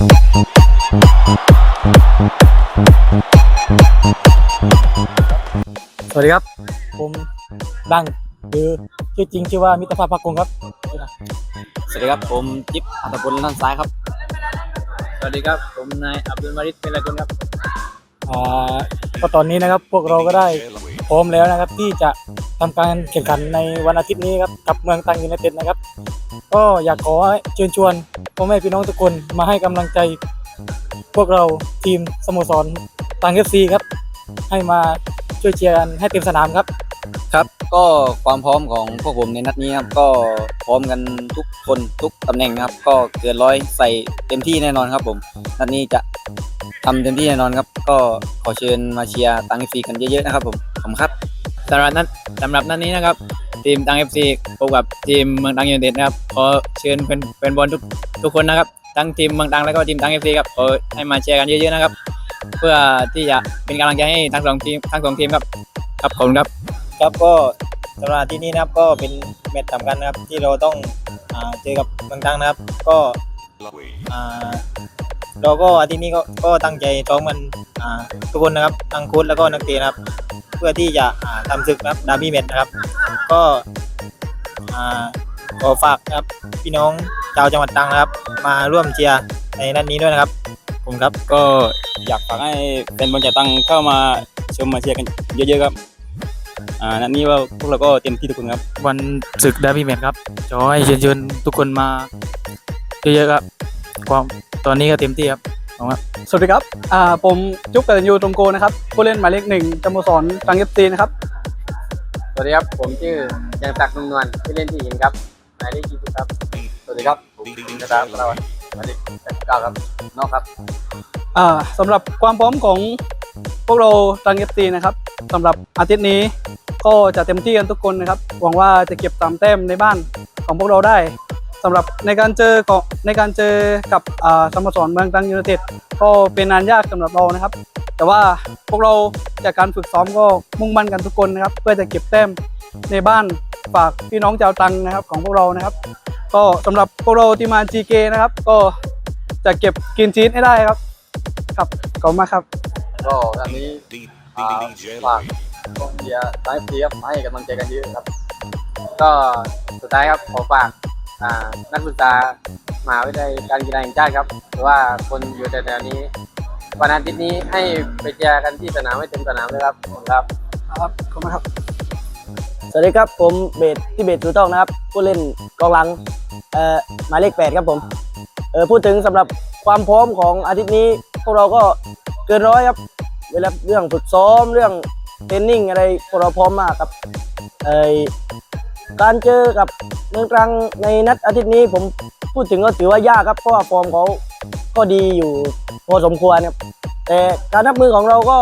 สวัสดีครับ ผมดังหรือชื่อจริงชื่อว่ามิตรภาพพักกงครับ สวัสดีครับผมจิ๊บอัตพลด้านซ้ายครับ สวัสดีครับผมนายอับดุลมาริดเมลากุลครับอ่าก็ตอนนี้นะครับพวกเราก็ได้พร้อมแล้วนะครับที่จะ ทำการแข่งขันในวันอาทิตย์นี้ครับกับเมืองตังยูไนเต็ดนะครับ ก็อยากขอเชิญชวนพ่อแม่พี่น้องทุกคนมาให้กำลังใจ พวกเราทีมสโมสรตังเอฟซีครับ ให้มาช่วยเชียร์กันให้เต็มสนามครับ ครับ ก็ความพร้อมของพวกผมในนัดนี้ครับก็พร้อมกันทุกคนทุกตำแหน่งนะครับ ก็เกินร้อยใส่เต็มที่แน่นอนครับผมนัดนี้จะทำเต็มที่แน่นอนครับ ก็ขอเชิญมาเชียร์ตังฟรีกันเยอะๆนะครับผมขอบคุณครับ สำหรับนัดสำหรับนัดนี้นะครับ ทีมตังเอฟซีพบกับทีมเมืองตังยูไนเต็ดนะครับขอเชิญเป็นเป็นบอลทุกทุกคนนะครับ ทั้งทีมเมืองตังแล้วก็ทีมตังเอฟซีครับขอให้มาเชียร์กันเยอะๆนะครับ เพื่อที่จะเป็นกำลังใจให้ทั้งสองทีมทั้งสองทีมครับครับขอบคุณครับ ครับก็สำหรับที่นี่นะครับก็เป็นแมตช์สำคัญนะครับ ที่เราต้องอ่าเจอกับเมืองตังนะครับ ก็อ่าเราก็อาทิตย์นี้ก็ก็ตั้งใจซ้อมกันอ่าทุกคนนะครับทั้งโค้ชแล้วก็นักเตะนะครับ เพื่อที่จะทำศึกครับดาร์บี้แมตช์นะครับ ก็ขอฝากครับพี่น้องชาวจังหวัดตรังนะครับ มาร่วมเชียร์ในนัดนี้ด้วยนะครับผมครับก็อยากฝากให้เป็นบอลจายตังเข้ามาชมมาเชียร์กันเยอะๆครับอ่านัดนี้ว่าพวกเราก็เต็มที่ทุกคนครับ วันศึกดาร์บี้แมตช์ครับขอให้เชิญชวนทุกคนมาเยอะๆครับความตอนนี้ก็เต็มที่ครับ สวัสดีครับอ่าผมจุ๊บกตันยูตรงโกนะครับ ผู้เล่นหมายเลขหนึ่งสโมสรตังเอฟซีนะครับ สวัสดีครับ ผมชื่อยังตักนุ่มนวลที่เล่นที่หินครับ หมายเลขยี่สิบครับ สวัสดีครับ ผมจิงกระดาษเราหมายเลขแปดสิบเก้าครับนอกครับอ่าสำหรับความพร้อมของพวกเราตังเอฟซีนะครับสำหรับอาทิตย์นี้ก็จะเต็มที่กันทุกคนนะครับ หวังว่าจะเก็บสามแต้มในบ้านของพวกเราได้ สำหรับในการเจอก็ในการเจอกับอ่าสโมสรเมืองตังยูไนเต็ดก็เป็นงานยากสำหรับเรานะครับ แต่ว่าพวกเราจากการฝึกซ้อมก็มุ่งมั่นกันทุกคนนะครับ เพื่อจะเก็บแต้มในบ้านฝากพี่น้องชาวตังนะครับของพวกเรานะครับ ก็สำหรับพวกเราที่มา GK นะครับ ก็จะเก็บกินชีสให้ได้ครับครับขอบคุณมากครับก็ตอนนี้อ่าฝากกองเชียร์ไลฟ์เทียบให้กำลังใจกันเยอะครับ ก็สุดท้ายครับขอฝากอ่า นักศึกษามหาวิทยาลัยการกีฬาแห่งชาติครับหรือว่าคนอยู่แถวๆนี้วันอาทิตย์นี้ให้ไปเจอกันที่สนามให้เต็มสนามเลยครับขอบคุณครับครับขอบคุณครับ สวัสดีครับผมเบสที่เบสถูกต้องนะครับ ผู้เล่นกองหลังเอ่อหมายเลขแปดครับผมเออพูดถึงสำหรับความพร้อมของอาทิตย์นี้พวกเราก็เกินร้อยครับ เวลาเรื่องฝึกซ้อมเรื่องเทรนนิ่งอะไรพวกเราพร้อมมากครับเออการเจอกับ เมืองตรังในนัดอาทิตย์นี้ผมพูดถึงก็ถือว่ายากครับเพราะว่าฟอร์มเขาก็ดีอยู่พอสมควรครับแต่การนับมือของเราก็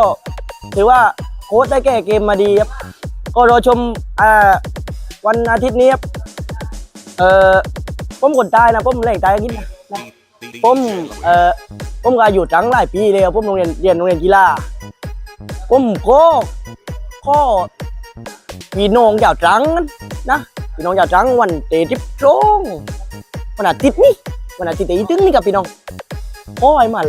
ถือว่าโค้ชได้แก้เกมมาดีครับก็รอชมอวันอาทิตย์นี้ครับเออผมคนตายนะผมแรงตายกินนะผมเออผมก็อยู่จังหลายปีเลยครับผมโรงเรียนเรียนโรงเรียนกีฬาผมก็ก็พี่น้องยาวจังนะ พี่น้องยาจังวันเตะทิพตรงวันอาทิตย์นี้วันอาทิตย์ที่ถึงนี่กับพี่น้องขอให้มา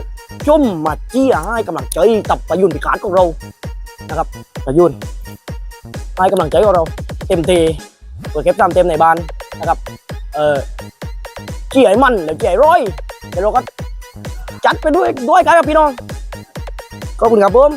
ชมมาเจียร์ให้กำลังใจกับประยุนพิการของเรานะครับประยุนให้กำลังใจกับเรา เต็มทีเปิดเก็บตามเต็มในบ้านนะครับ เออเจียให้มันแล้วเจียร้อยเดี๋ยวเราก็จัดไปด้วยด้วยกันครับพี่น้องขอบคุณครับผม